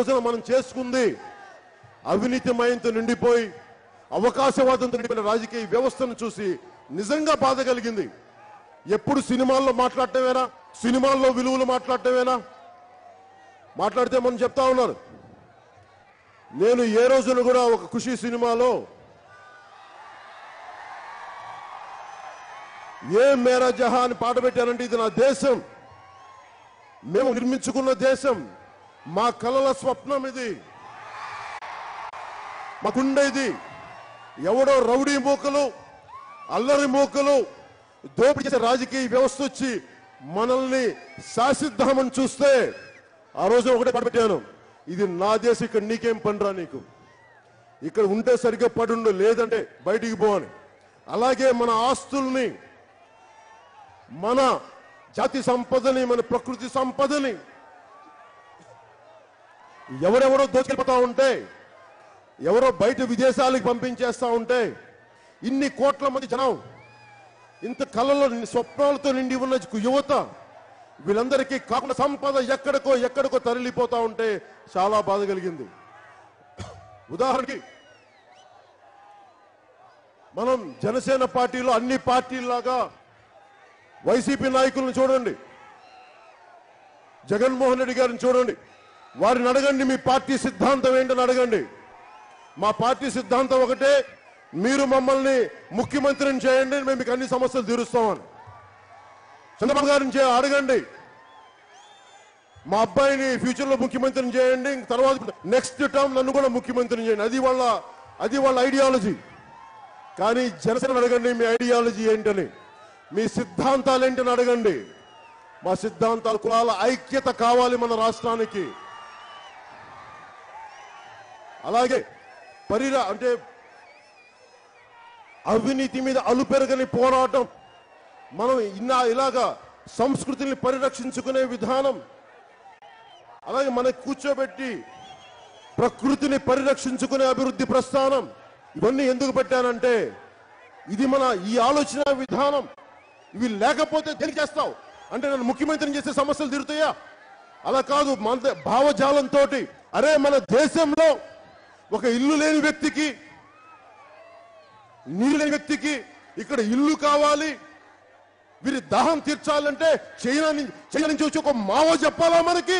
రోజున మనం చేసుకుంది అవినీతిమయంతో నిండిపోయి అవకాశవాదంతో నిండిపోయిన రాజకీయ వ్యవస్థను చూసి నిజంగా బాధ కలిగింది. ఎప్పుడు సినిమాల్లో మాట్లాడటమేనా? సినిమాల్లో విలువలు మాట్లాడటమేనా? మాట్లాడితే మనం చెప్తా ఉన్నారు. నేను ఏ రోజున కూడా ఒక ఖుషి సినిమాలో ఏ మేరా జహా అని పాట పెట్టానంటే ఇది నా దేశం. మేము నిర్మించుకున్న దేశం. మా కలల స్వప్నం ఇది. మాకుండేది ఎవడో రౌడీ మూకలు అల్లరి మూకలు దోపిడీ చేసే రాజకీయ వ్యవస్థ వచ్చి మనల్ని శాసిద్దామని చూస్తే ఆ రోజు ఒకటే పడబెట్టాను ఇది నా దేశం ఇక్కడ నీకేం పనిరా నీకు? ఇక్కడ ఉంటే సరిగ్గా పడుండు లేదంటే బయటికి పోవని అలాగే మన ఆస్తుల్ని మన జాతి సంపదని మన ప్రకృతి సంపదని ఎవరెవరో దోచుకెళ్ళిపోతా ఉంటే ఎవరో బయట విదేశాలకు పంపించేస్తూ ఉంటే ఇన్ని కోట్ల మంది జనం ఇంత కళ్ళలో స్వప్నాలతో నిండి ఉన్న యువత వీళ్ళందరికీ కాకుండా సంపద ఎక్కడికో ఎక్కడికో తరలిపోతూ ఉంటే చాలా బాధ కలిగింది. ఉదాహరణకి మనం జనసేన పార్టీలో అన్ని పార్టీల్లాగా వైసీపీ నాయకులను చూడండి. జగన్మోహన్ రెడ్డి గారిని చూడండి. వారిని అడగండి మీ పార్టీ సిద్ధాంతం ఏంటని అడగండి. మా పార్టీ సిద్ధాంతం ఒకటే మీరు మమ్మల్ని ముఖ్యమంత్రిని చేయండి మేము మీకు అన్ని సమస్యలు తీరుస్తామని. చంద్రబాబు గారిని అడగండి. మా అబ్బాయిని ఫ్యూచర్లో ముఖ్యమంత్రిని చేయండి తర్వాత నెక్స్ట్ టర్మ్ నన్ను కూడా ముఖ్యమంత్రిని చేయండి. అది వాళ్ళ అది వాళ్ళ ఐడియాలజీ. కానీ జనసేన అడగండి మీ ఐడియాలజీ ఏంటని. మీ సిద్ధాంతాలు ఏంటని అడగండి. మా సిద్ధాంతాలు కులాల ఐక్యత కావాలి మన రాష్ట్రానికి. అలాగే పరిరా అంటే అవినీతి మీద అలుపెరగని పోరాటం. మనం ఇన్నా ఇలాగా సంస్కృతిని పరిరక్షించుకునే విధానం. అలాగే మనకి కూర్చోబెట్టి ప్రకృతిని పరిరక్షించుకునే అభివృద్ధి ప్రస్థానం. ఇవన్నీ ఎందుకు పెట్టానంటే ఇది మన ఈ ఆలోచన విధానం. ఇవి లేకపోతే దేనికి చేస్తావు? అంటే నన్ను ముఖ్యమంత్రిని చేసే సమస్యలు తీరుతాయా? అలా కాదు మన భావజాలంతో అరే మన దేశంలో ఒక ఇల్లు లేని వ్యక్తికి నీరు లేని వ్యక్తికి ఇక్కడ ఇల్లు కావాలి. వీరి దాహం తీర్చాలంటే చైనా నుంచి చైనా నుంచి వచ్చి ఒక మావో చెప్పాలా మనకి?